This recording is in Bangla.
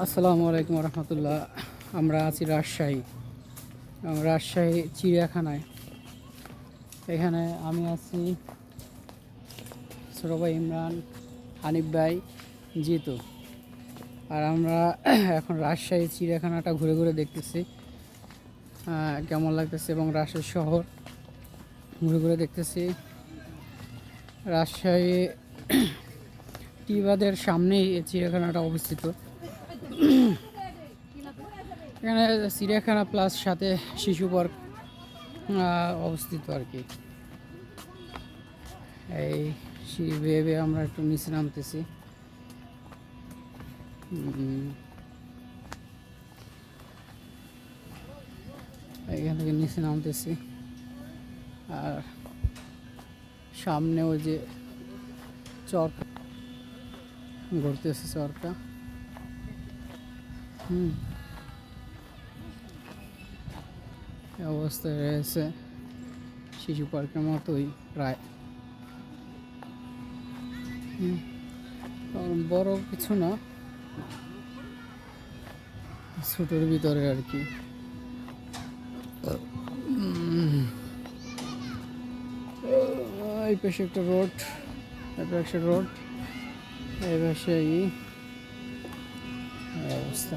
আসসালামু আলাইকুম রহমতুল্লাহ। আমরা আছি রাজশাহী। রাজশাহী চিড়িয়াখানায়। এখানে আমি আছি ছোটো ইমরান, হানিফ ভাই, জিতু। আর আমরা এখন রাজশাহী চিড়িয়াখানাটা ঘুরে ঘুরে দেখতেছি। কেমন লাগতেছে এবং রাজশাহী শহর ঘুরে ঘুরে দেখতেছি। রাজশাহী টিবাদের সামনেই এই চিড়িয়াখানাটা অবস্থিত। এখানে চিড়িয়াখানা প্লাস সাথে শিশু পার্ক অবস্থিত আর কি। এই বেয়ে আমরা একটু নিচে নামতেছি। এখান থেকে নিচে নামতেছি। আর সামনে ওই যে চরকা ঘুরতেছে চরকা হুম। অবস্থায় রয়েছে শিশু পার্কের মতোই প্রায়। বড় কিছু না, ছোটোর ভিতরে আর কি। এই পাশে একটা রোড এই পাশে রোড, এই পাশে অবস্থা